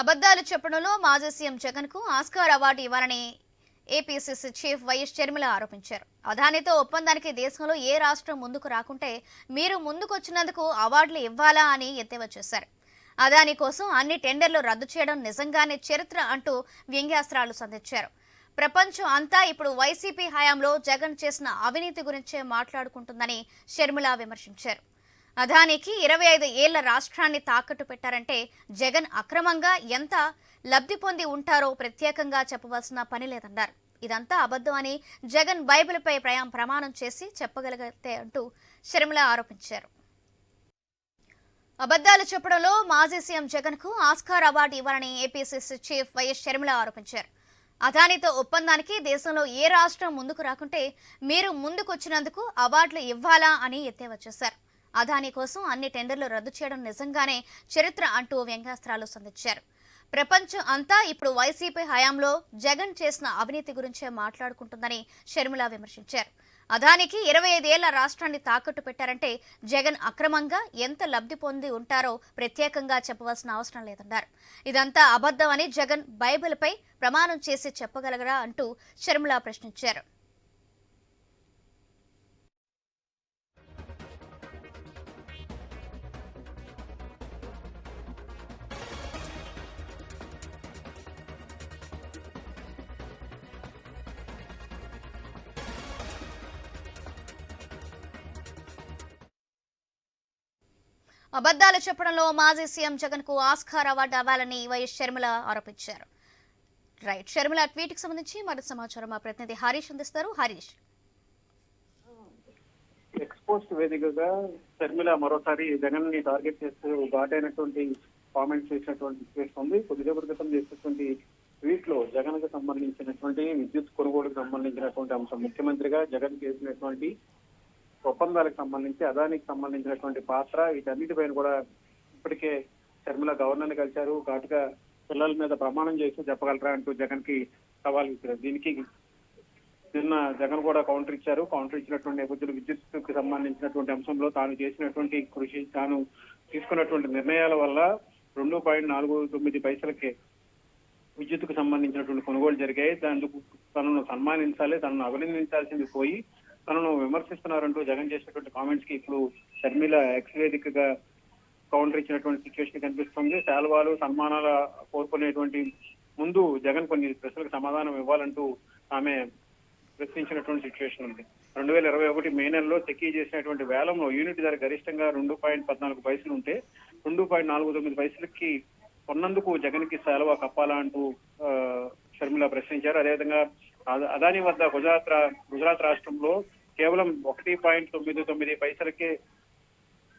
అబద్ధాలు చెప్పడంలో మాజీ సీఎం జగన్కు ఆస్కార్ అవార్డు ఇవ్వాలని ఏపీసీసీ చీఫ్ వైఎస్ షర్మిల ఆరోపించారు. అదానితో ఒప్పందానికి దేశంలో ఏ రాష్ట్రం ముందుకు రాకుంటే మీరు ముందుకొచ్చినందుకు అవార్డులు ఇవ్వాలా అని ఎత్తేవా చేశారు. అదాని కోసం అన్ని టెండర్లు రద్దు చేయడం నిజంగానే చరిత్ర అంటూ వ్యంగ్యాస్త్రాలు సంధించారు. ప్రపంచం అంతా ఇప్పుడు వైసీపీ హయాంలో జగన్ చేసిన అవినీతి గురించే మాట్లాడుకుంటుందని షర్మిల విమర్శించారు. అదానికి ఇరవై ఐదు ఏళ్ళ రాష్ట్రాన్ని తాకట్టు పెట్టారంటే జగన్ అక్రమంగా ఎంత లబ్ధి పొంది ఉంటారో ప్రత్యేకంగా చెప్పవలసిన పని లేదన్నారు. ఇదంతా అబద్ధం అని జగన్ బైబిల్పై ప్రయాం ప్రమాణం చేసి చెప్పగలిగితే అంటూ షర్మిల ఆరోపించారు. అబద్ధాలు చెప్పడంలో మాజీ సీఎం జగన్కు ఆస్కార్ అవార్డు ఇవ్వాలని ఏపీసీసీ చీఫ్ వైఎస్ షర్మిల ఆరోపించారు. అదానితో ఒప్పందానికి దేశంలో ఏ రాష్ట్రం ముందుకు రాకుంటే మీరు ముందుకొచ్చినందుకు అవార్డులు ఇవ్వాలా అని ఎత్తేవా చేశారు. అదాని కోసం అన్ని టెండర్లు రద్దు చేయడం నిజంగానే చరిత్ర అంటూ వ్యంగ్యాస్త్రాలు సంధించారు. ప్రపంచం అంతా ఇప్పుడు వైసీపీ హయాంలో జగన్ చేసిన అవినీతి గురించే మాట్లాడుకుంటుందని షర్మిల విమర్శించారు. అదానికి ఇరవై ఐదేళ్ళ రాష్ట్రాన్ని తాకట్టు పెట్టారంటే జగన్ అక్రమంగా ఎంత లబ్ధి పొంది ఉంటారో ప్రత్యేకంగా చెప్పవలసిన అవసరం లేదన్నారు. ఇదంతా అబద్ధమని జగన్ బైబిల్పై ప్రమాణం చేసి చెప్పగలగరా అంటూ షర్మిల ప్రశ్నించారు. అబద్దాలు చెప్పడంలో మాజీ సీఎం జగన్కు ఆస్కార్ అవార్డు అవ్వాలని వైఎస్ షర్మిల ఆరోపించారు. రైట్ షర్మిల ట్వీట్కి సంబంధించి మరింత సమాచారం మా ప్రతినిధి హరీష్ అందిస్తారు. హరీష్. ఎక్స్పోస్ట్ వేదికగా షర్మిల మరోసారి జగన్ని టార్గెట్ చేస్తూ ఘాటైనటువంటి కామెంట్స్ చేసినటువంటి చేస్తుంది ఉంది. కొద్దిసేపటి క్రితం చేసినటువంటి ట్వీట్లో జగన్కు సంబంధించినటువంటి విద్యుత్ కొనుగోలుకు సంబంధించినటువంటి అంశం. ముఖ్యమంత్రిగా జగన్ చేసినటువంటి ఒప్పందాలకు సంబంధించి అదానికి సంబంధించినటువంటి పాత్ర వీటన్నిటిపైన కూడా ఇప్పటికే షర్మిల గవర్నర్ని కలిశారు. ఘాటుగా పిల్లల మీద ప్రమాణం చేసి చెప్పగలరా అంటూ జగన్కి సవాల్ ఇచ్చారు దీనికి నిన్న జగన్ కూడా కౌంటర్ ఇచ్చారు. కౌంటర్ ఇచ్చినటువంటి నేపథ్యంలో విద్యుత్కి సంబంధించినటువంటి అంశంలో తాను చేసినటువంటి కృషి తాను తీసుకున్నటువంటి నిర్ణయాల వల్ల రెండు పాయింట్ నాలుగు తొమ్మిది పైసలకి విద్యుత్కు సంబంధించినటువంటి కొనుగోలు జరిగాయి. దానికి తనను సన్మానించాలి తనను అభినందించాల్సింది పోయి తనను విమర్శిస్తున్నారంటూ జగన్ చేసినటువంటి కామెంట్స్కి ఇప్పుడు షర్మిల ఎక్స్వేదికగా కౌంటర్ ఇచ్చినటువంటి సిచ్యువేషన్ కనిపిస్తుంది. శాల్వాలు సన్మానాల కోరుకునేటువంటి ముందు జగన్ కొన్ని ప్రశ్నలకు సమాధానం ఇవ్వాలంటూ ఆమె ప్రశ్నించినటువంటి సిచ్యువేషన్ ఉంది. రెండు వేల ఇరవై ఒకటి మే నెలలో చెక్కీ చేసినటువంటి వేలంలో యూనిట్ ధర గరిష్టంగా రెండు పాయింట్ పద్నాలుగు పైసలు ఉంటే రెండు పాయింట్ నాలుగు తొమ్మిది పైసలకి కొన్నందుకు జగన్కి సెలవు కప్పాలా అంటూ షర్మిల ప్రశ్నించారు. అదేవిధంగా అదాని వద్ద గుజరాత్ రా- గుజరాత్ రాష్ట్రంలో కేవలం ఒకటి పాయింట్ తొమ్మిది తొమ్మిది పైసలకే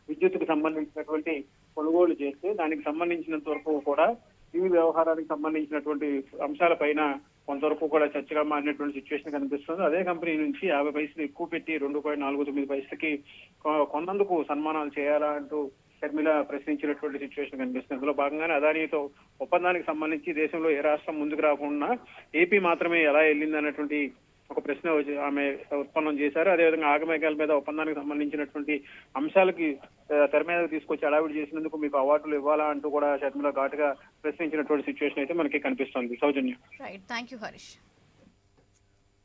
విద్యుత్తుకు సంబంధించినటువంటి కొనుగోలు చేస్తే దానికి సంబంధించినంత వరకు కూడా ఈ వ్యవహారానికి సంబంధించినటువంటి అంశాలపైన కొంతవరకు కూడా చర్చగా మారినటువంటి సిచ్యువేషన్ కనిపిస్తుంది. అదే కంపెనీ నుంచి యాభై పైసలు ఎక్కువ పెట్టి రెండు పాయింట్ నాలుగు తొమ్మిది పైసలకి కొన్నందుకు సన్మానాలు చేయాలా అంటూ షర్మిల ప్రశ్నించినటువంటి సిచ్యువేషన్ కనిపిస్తుంది. అందులో భాగంగానే అదానితో ఒప్పందానికి సంబంధించి దేశంలో ఏ రాష్ట్రం ముందుకు రాకుండా ఏపీ మాత్రమే ఎలా వెళ్ళింది అన్నటువంటి ఒక ప్రశ్న వచ్చి ఆమె ఉత్పన్నం చేశారు. అదేవిధంగా ఆగమేఘాల మీద ఒప్పందానికి సంబంధించినటువంటి అంశాలకి తెర మీద తీసుకొచ్చి అడావిడి చేసినందుకు మీకు అవార్డులు ఇవ్వాలా అంటూ కూడా షర్మిల ఘాటుగా ప్రశ్నించినటువంటి సిచ్యువేషన్ అయితే మనకి కనిపిస్తుంది. Soujanya. Right thank you Harish